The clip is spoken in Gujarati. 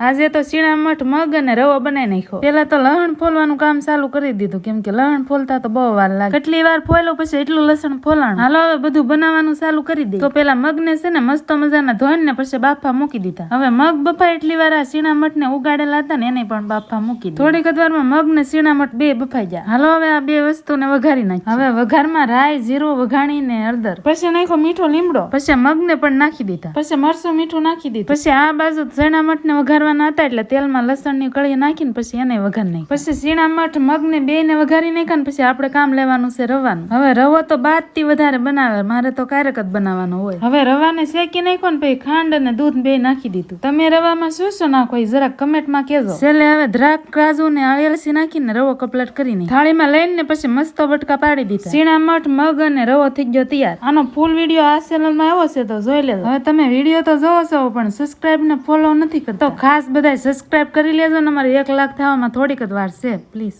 આજે તો સીણા મઠ મગ અને રવો બનાવી નાખ્યો. પેલા તો લહણ ફોલવાનું કામ ચાલુ કરી દીધું. કેમ કે લહણ ફોલતા તો બહુ વાર લાગે. કેટલી વાર ફોલો પછી એટલું લસણ ફોલાણ. હાલો, હવે બધું બનાવવાનું ચાલુ કરી દે તો પેલા મગને છે ને મસ્ત મજાના ધોઈને ને પછી બાફા મૂકી દીધા. હવે મગ બફા એટલી વાર આ સીણા મઠ ને ઉગાડેલા હતા ને એને પણ બાફા મૂકી થોડીક જ વારમાં મગ ને સીણા મઠ બે બફાઈ ગયા. હાલો, હવે આ બે વસ્તુને વઘારી નાખી હવે વઘારમાં રાઈ, જીરું વઘાણી ને હળદર. પછી નાખ્યો મીઠો લીમડો. પછી મગને પણ નાખી દીધા. પછી મરસું મીઠું નાખી દીધું. પછી આ બાજુ ચણા મઠ ને વઘારવાના હતા એટલે તેલમાં લસણની કળી નાખીને પછી એને વઘાર નાખી પછી સીણા મઠ મગ ને બે ને વઘારી નાખ્યા ને પછી આપણે કામ લેવાનું છે રવાનું. હવે રવો તો બાદથી વધારે બનાવે, મારે તો કારક જ બનાવવાનો હોય. હવે રવાને શેકી નાખ્યો ને પછી ખાંડ અને દૂધ બે નાખી દીધું. તમે રવામાં શું શું નાખો એ જરાક કમેન્ટમાં કહેજો. છેલ્લે હવે દ્રાક્ષ, કાજુ ને આવેલસી નાખીને રવો કપલેટ કરીને થાળીમાં લઈને પછી મસ્ત બટકા પાડી દીધા. સીણા મઠ, મગ અને રવો થઈ ગયો તૈયાર. આનો ફૂલ વીડિયો આ ચેનલમાં આવ્યો છે તો જોઈ લેજો. હવે તમે વીડિયો તો જોવો છો, પણ સબસ્ક્રાઇબ ને ફોલો નથી કરતો. તો ખાસ બધાય સબસ્ક્રાઇબ કરી લેજો ને અમારે એક લાખ થવામાં થોડીક જ વાર છે પ્લીઝ